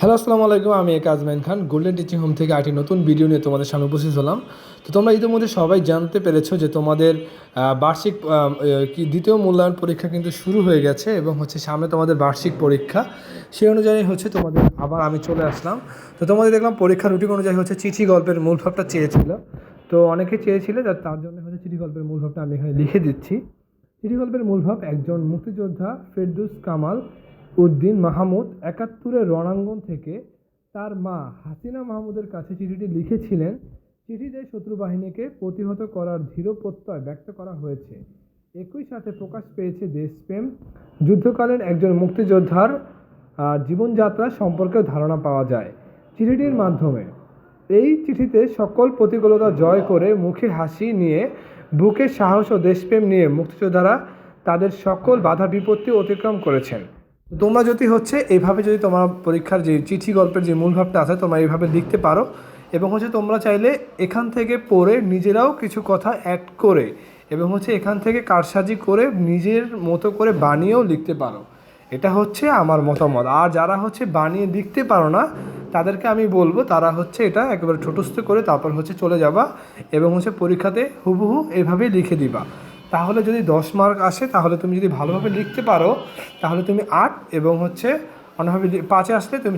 Hello, আসসালামু আলাইকুম। আমি এক আজমাইন খান গোল্ডেন টিচিং হোম থেকে আরেকটি নতুন ভিডিও নিয়ে তোমাদের সামনে উপস্থিত হলাম। তো তোমরা ইতিমধ্যে সবাই জানতে পেরেছ যে তোমাদের বার্ষিক কি দ্বিতীয় মূল্যায়ন পরীক্ষা কিন্তু শুরু হয়ে গেছে এবং হচ্ছে সামনে তোমাদের বার্ষিক পরীক্ষা। সেই অনুযায়ী হচ্ছে তোমাদের আবার আমি চলে আসলাম। তো তোমাদের দেখলাম পরীক্ষার রুটিন অনুযায়ী হচ্ছে চিঠি গল্পের মূল ভাবটা চেয়েছিল। তো অনেকে চেয়েছিল তার জন্য হচ্ছে চিঠি গল্পের মূল ভাবটা আমি এখানে লিখে দিচ্ছি। চিঠি গল্পের মূল ভাব, একজন মুক্তিযোদ্ধা ফেরদুস কামাল উদ্দিন মাহমুদ একাত্তরের রণাঙ্গন থেকে তার মা হাসিনা মাহমুদের কাছে চিঠিটি লিখেছিলেন। চিঠিতে শত্রু বাহিনীকে প্রতিহত করার দৃঢ় প্রত্যয় ব্যক্ত করা হয়েছে। একই সাথে প্রকাশ পেয়েছে দেশপ্রেম। যুদ্ধকালীন একজন মুক্তিযোদ্ধার জীবনযাত্রা সম্পর্কে ধারণা পাওয়া যায় চিঠিটির মাধ্যমে। এই চিঠিতে সকল প্রতিকূলতা জয় করে মুখে হাসি নিয়ে, বুকে সাহস ও দেশপ্রেম নিয়ে মুক্তিযোদ্ধারা তাদের সকল বাধা বিপত্তি অতিক্রম করেছেন। তোমরা যদি হচ্ছে এইভাবে যদি তোমার পরীক্ষার যে চিঠি গল্পের যে মূল ভাবটা আছে, তোমরা এইভাবে লিখতে পারো। এবং হচ্ছে তোমরা চাইলে এখান থেকে পড়ে নিজেরাও কিছু কথা অ্যাড করে এবং হচ্ছে এখান থেকে কারসাজি করে নিজের মতো করে বানিয়েও লিখতে পারো। এটা হচ্ছে আমার মতামত। আর যারা হচ্ছে বানিয়ে লিখতে পারো না, তাদেরকে আমি বলব তারা হচ্ছে এটা একেবারে ছোটস্থ করে তারপর হচ্ছে চলে যাবা এবং হচ্ছে পরীক্ষাতে হুবহু এভাবেই লিখে দিবা। তাহলে যদি দশ মার্ক আসে, তাহলে তুমি যদি ভালোভাবে লিখতে পারো, তাহলে তুমি আট এবং হচ্ছে অন্যভাবে পাঁচে আসলে তুমি